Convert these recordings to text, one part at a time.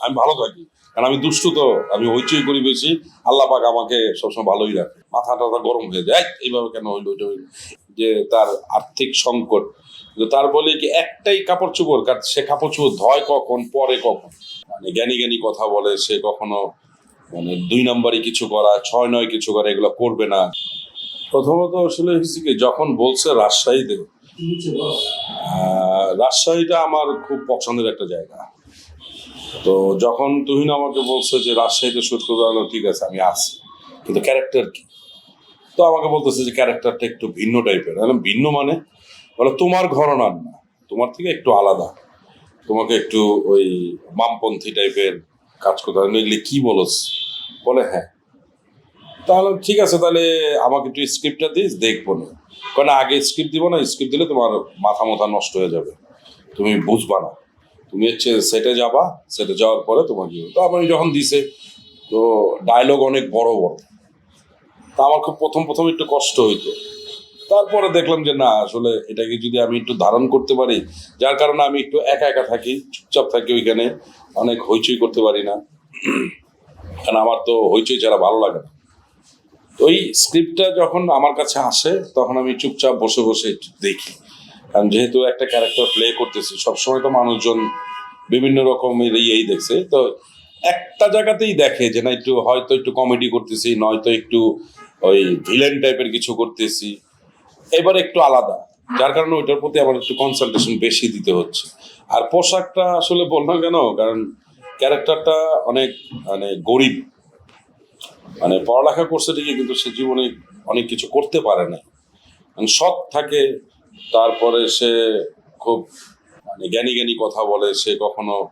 আমি ভালো থাকি। কারণ আমি দুষ্টু তো আমি হইচই করি বেশি। আল্লাহ পাক আমাকে সবসময় ভালোই রাখে। মাথা টাথা গরম হয়ে যায়। "এই, এইভাবে কেন হইল যে তার আর্থিক সংকট? তার বলে কি একটাই কাপড় চোপড় কার সে কাপড় চোপড় ধয় কখন পরে কখন? মানে জ্ঞানী জ্ঞানী কথা বলে সে কখনো মানে দুই নম্বরই কিছু করা ছয় নয় কিছু করা এগুলো করবে না। প্রথমত আসলে হয়েছে কি যখন বলছে রাজশাহীতে রাজশাহীটা আমার খুব পছন্দের একটা জায়গা। তো যখন তুহিন আমাকে বলছে যে, রাজশাহীতে শুট করবে ঠিক আছে, আমি আছি। কিন্তু ক্যারেক্টার কি? তো আমাকে বলতেছে যে ক্যারেক্টারটা একটু ভিন্ন টাইপের ভিন্ন মানে? বলে, তোমার ঘরনার না, তোমার থেকে একটু আলাদা। তোমাকে একটু ওই বামপন্থী টাইপের কাজ করতে হবে। নইলে কি বলস? বলে হ্যাঁ। তাহলে ঠিক আছে, তাহলে আমাকে একটু স্ক্রিপ্টটা দিস, দেখব না। কারণ আগে স্ক্রিপ্ট দিব না স্ক্রিপ্ট দিলে তোমার মাথা মাথা নষ্ট হয়ে যাবে। তুমি বুঝবা না। তুমি হচ্ছে সেটে যাবা, সেটে যাওয়ার পরে তোমাকে তো আমি যখন দিছে, তো ডায়লগ অনেক বড় বড়। তা আমার খুব প্রথম প্রথম একটু কষ্ট হইতো। তারপরে দেখলাম যে না, আসলে এটাকে যদি আমি একটু ধারণ করতে পারি, যার কারণে আমি একটু একা একা থাকি, চুপচাপ থাকি ওইখানে, অনেক হইচই করতে পারি না। কারণ আমার তো হইচই ছাড়া ভালো লাগে না। ওই স্ক্রিপ্টটা যখন আমার কাছে আসে, তখন আমি চুপচাপ বসে বসে দেখি। কারণ যেহেতু একটা ক্যারেক্টার প্লে করতেছি, সবসময় তো মানুষজন বিভিন্ন রকমের ইয়েই দেখছে। তো একটা জায়গাতেই দেখে যে না, একটু হয়তো একটু কমেডি করতেছি, নয়তো একটু ওই ভিলেন টাইপের কিছু করতেছি। এবার একটু আলাদা। যার কারণে ওইটার প্রতি আমার একটু কনসালটেশন বেশি দিতে হচ্ছে। আর পোশাকটা আসলে বললাম কেন, কারণ ক্যারেক্টারটা অনেক মানে গরিব। মানে পড়ালেখা করছে ঠিকই, কিন্তু সে জীবনে অনেক কিছু করতে পারে না মানে সৎ থাকে তারপরে সে খুব মানে জ্ঞানী জ্ঞানী কথা বলে, সে কখনো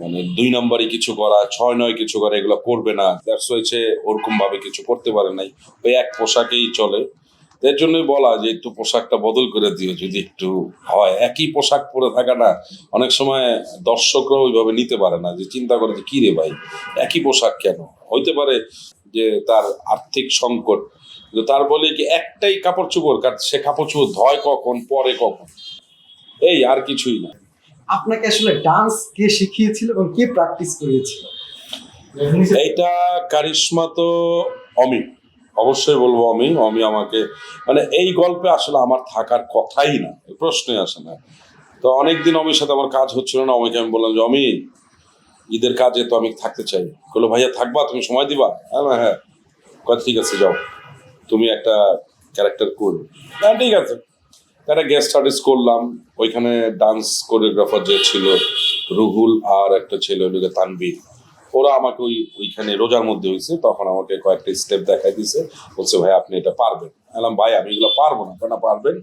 মানে দুই নম্বরই কিছু করা, ছয় নয় কিছু করা, এগুলো করবে না। দ্যাটস হয়েছে ওরকম ভাবে কিছু করতে পারে নাই। ওই এক পোশাকেই চলে। এর জন্যই বলা যে একটু পোশাকটা বদল করে দিও যদি একটু হয়। একই পোশাক পরে থাকাটা অনেক সময় দর্শকরা ওইভাবে নিতে পারে না যে চিন্তা করে যে কী রে ভাই একই পোশাক কেন? হইতে পারে যে তার আর্থিক সংকট। কিন্তু তার বলে কি একটাই কাপড় চোপড় কার সে কাপড় চোপড় ধয় কখন পরে কখন? এই আর কিছুই না। আপনাকে আসলে ডান্স কে শিখিয়েছিল এবং কে প্র্যাকটিস করিয়েছিল এইটা কারিশমা তো অমি অবশ্যই বলব আমি অমি আমাকে মানে এই গল্পে আসলে আমার থাকার কথাই না প্রশ্নই আসে না। তো অনেকদিন অমির সাথে আমার কাজ হচ্ছিল না, অমিকে আমি বললাম যে অমি ঈদের কাজে তো আমি থাকতে চাই। বলল, ভাইয়া থাকবা, তুমি সময় দিবা? হ্যাঁ হ্যাঁ কয়, ঠিক আছে, যাও। তুমি একটা ক্যারেক্টার করবে হ্যাঁ ঠিক আছে। একটা গেস্ট আর্টিস্ট করলাম, ওইখানে ডান্স কোরিওগ্রাফার যে ছিল, রুহুল আর একটা ছেলে ওইদিকে তানবীর ওরা আমাকে ওই ওইখানে রোজার মধ্যে হয়েছে তখন আমাকে কয়েকটা স্টেপ দেখাই দিছে, বলছে, ভাই, আপনি এটা পারবেন। বললাম, ভাই, আমি এগুলো পারব না, কেন পারবেন?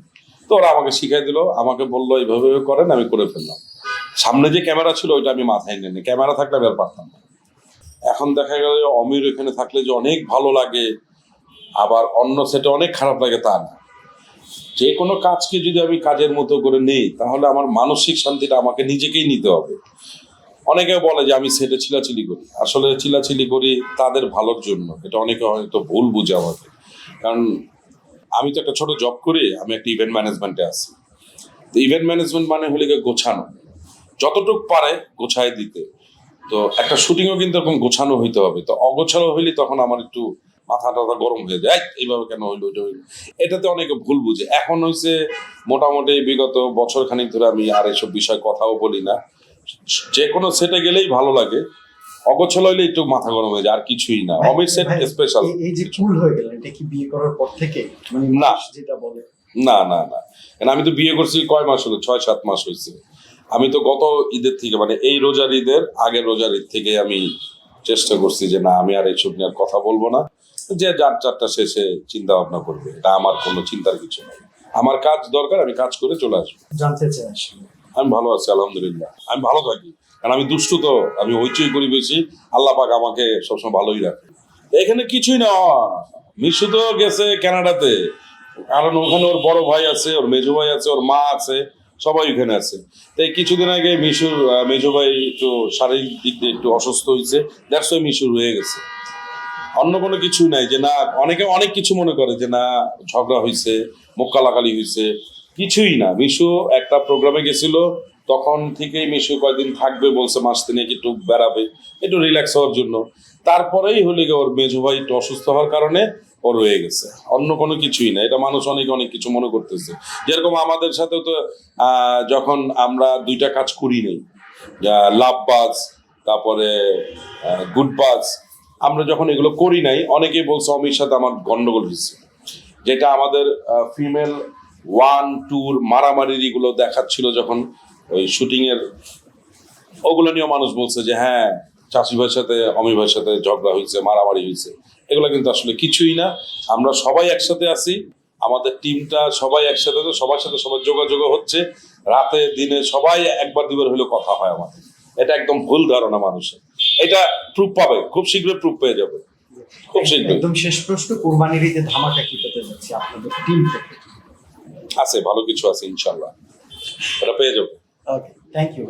তো ওরা আমাকে শিখাই দিল, আমাকে বলল, এইভাবে করেন, আমি করে ফেললাম। সামনে যে ক্যামেরা ছিল, ওইটা আমি মাথায় নিয়ে ক্যামেরা থাকলে আমি আর পারতাম না। এখন দেখা গেল অমির এখানে থাকলে যে অনেক ভালো লাগে, আবার অন্য সেটে অনেক খারাপ লাগে তা না। যে কোনো কাজকে যদি আমি কাজের মতো করে নেই, তাহলে আমার মানসিক শান্তিটা আমাকে নিজেকেই নিতে হবে। অনেকে বলে যে আমি সেটে চিলাচিলি করি। আসলে চিলাচিলি করি তাদের ভালোর জন্য। এটা অনেকে হয়তো ভুল বুঝে আমাকে। কারণ আমি তো একটা ছোট জব করি আমি একটা ইভেন্ট ম্যানেজমেন্টে আছি। তো ইভেন্ট ম্যানেজমেন্ট মানে হলে গোছানো। যতটুক পারে গোছায় দিতে। তো একটা শুটিংও কিন্তু এরকম গোছানো হইতে হবে। তো অগোছানো হইলে তখন আমার একটু মাথা টাথা গরম হয়ে যায়। "এই, এইভাবে কেন হইল ওইটা হইল? এটাতে অনেকে ভুল বুঝে। এখন হয়েছে মোটামুটি বিগত বছর খানিক ধরে আমি আর এসব বিষয়ে কথাও বলি না। যে কোনো সেটে গেলেই ভালো লাগে। অগোছল হইলে একটু মাথা গরম হয়ে যায় আর কিছুই না। অমির সেট স্পেশাল এই- যে চুল হয়ে গেল এটা কি বিয়ে করার পর থেকে? মানে না। যেটা বলে। না না না। কারণ আমি তো বিয়ে করছি কয় মাস হলো? ছয় সাত মাস হয়েছে। আমি তো গত ঈদের থেকে মানে এই রোজার ঈদের আগের রোজার ঈদ থেকে আমি চেষ্টা করছি যে না আমি আর এইসব নিয়ে আর কথা বলব না। যে যার চারটা শেষে চিন্তা ভাবনা করবে। এটা আমার কোনো চিন্তার কিছু নেই। আমার কাজ দরকার আমি কাজ করে চলে আসব। জানতে চাই আমি ভালো আছি, আলহামদুলিল্লাহ। আমি ভালো থাকি। কারণ আমি দুষ্টু তো, আমি হইচই করি বেশি। আল্লাহ পাক আমাকে সবসময় ভালোই রাখে। এখানে কিছুই না। মিশু তো গেছে কানাডাতে। কারণ ওখানে ওর বড় ভাই আছে, ওর মেজো ভাই আছে, ওর মা আছে, সবাই ওখানে আছে। তাই কিছুদিন আগে মিশুর মেজো ভাই একটু শারীরিক দিক দিয়ে একটু অসুস্থ হয়েছে। দ্যাটস ওই মিশু রয়ে গেছে। অন্য কোনো কিছুই নাই যে না, অনেকে অনেক কিছু মনে করে যে না, ঝগড়া হয়েছে মোক্কা লাগালি হয়েছে কিছুই না। মিশু একটা প্রোগ্রামে গেছিল, তখন থেকেই মিশু কয়েকদিন থাকবে বলছে, মাস তিনেক একটু বেড়াবে, একটু রিল্যাক্স হওয়ার জন্য। তারপরেই হলে ওর মেজু ভাই একটু অসুস্থ হওয়ার কারণে ও রয়ে গেছে। অন্য কোনো কিছুই না। এটা মানুষ অনেক অনেক কিছু মনে করতেছে। যেরকম আমাদের সাথেও তো যখন আমরা দুইটা কাজ করি নেই লাভ বাজ তারপরে গুড বাজ আমরা যখন এগুলো করি নাই, অনেকেই বলছে, অমির সাথে আমার গন্ডগোল হয়েছে। যেটা আমাদের ফিমেল ওয়ান টুর মারামারির এগুলো দেখাচ্ছিল যখন ওই শুটিং এর। ওগুলো নিয়েও মানুষ বলছে যে হ্যাঁ চাষি ভাইয়ের সাথে অমি ভাইয়ের সাথে ঝগড়া হয়েছে, মারামারি হয়েছে। এগুলো কিন্তু আসলে কিছুই না। আমরা সবাই একসাথে আছি। আমাদের টিমটা সবাই একসাথে সবার সাথে সবার যোগাযোগ হচ্ছে। রাতে, দিনে সবাই একবার, দুবার হলেও কথা হয় আমাদের। এটা একদম ভুল ধারণা মানুষের। এটা প্রুফ পাবে, খুব শীঘ্রই প্রুফ পেয়ে যাবে। খুব শীঘ্রই। একদম শেষ প্রশ্ন, কোরবানির ঈদে ধামাকা কি পেতে যাচ্ছে আপনাদের টিম থেকে? আছে ভালো কিছু আছে ইনশাল্লাহ এটা পেয়ে যাবে ওকে থ্যাংক ইউ